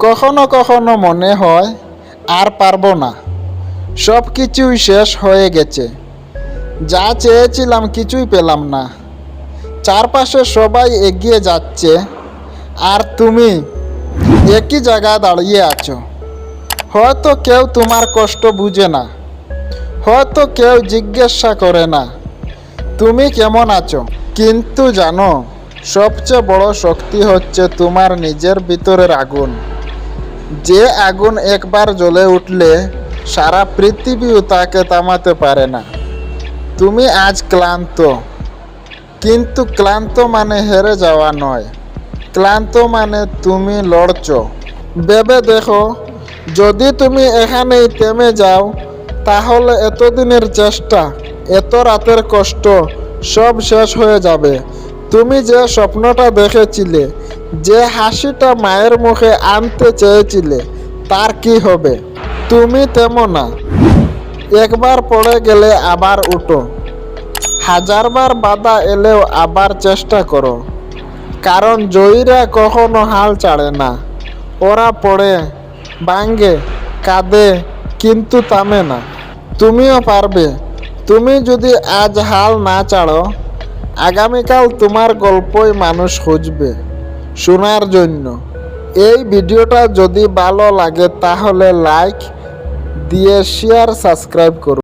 কখনো কখনো মনে হয়, আর পারব না। সব কিছুই শেষ হয়ে গেছে। যা চেয়েছিলাম কিছুই পেলাম না। চারপাশে সবাই এগিয়ে যাচ্ছে। আর তুমি একই জায়গায় দাঁড়িয়ে আছো। হয়তো কেউ তোমার কষ্ট বুঝে না। হয়তো কেউ জিজ্ঞাসা করে না, তুমি কেমন আছো? কিন্তু জানো, সবচেয়ে বড় শক্তি হচ্ছে তোমার নিজের ভিতরের আগুন। যে আগুন একবার জ্বলে উঠলে সারা পৃথিবীও তাকে থামাতে পারে না। তুমি আজ ক্লান্ত। কিন্তু ক্লান্ত মানে হেরে যাওয়া নয়। ক্লান্ত মানে তুমি লড়ছ। ভেবে দেখো, যদি তুমি এখানেই থেমে যাও, তাহলে এতদিনের চেষ্টা, এত রাতের কষ্ট, সব শেষ হয়ে যাবে। তুমি যে স্বপ্নটা দেখেছিলে, যে হাসিটা মায়ের মুখে আনতে চেয়েছিলে, তার কি হবে? তুমি তেমন না। একবার পড়ে গেলে আবার উঠো। হাজারবার বাধা এলেও আবার চেষ্টা করো। কারণ জয়ীরা কখনো হাল ছাড়ে না। ওরা পড়ে ভাঙ্গে কাঁদে, কিন্তু থামে না। তুমিও পারবে। তুমি যদি আজ হাল না ছাড়ো আগামীকাল তোমার গল্পই মানুষ খুঁজবে, শোনার জন্য। এই ভিডিওটা যদি ভালো লাগে তাহলে লাইক দিয়ে শেয়ার সাবস্ক্রাইব করুন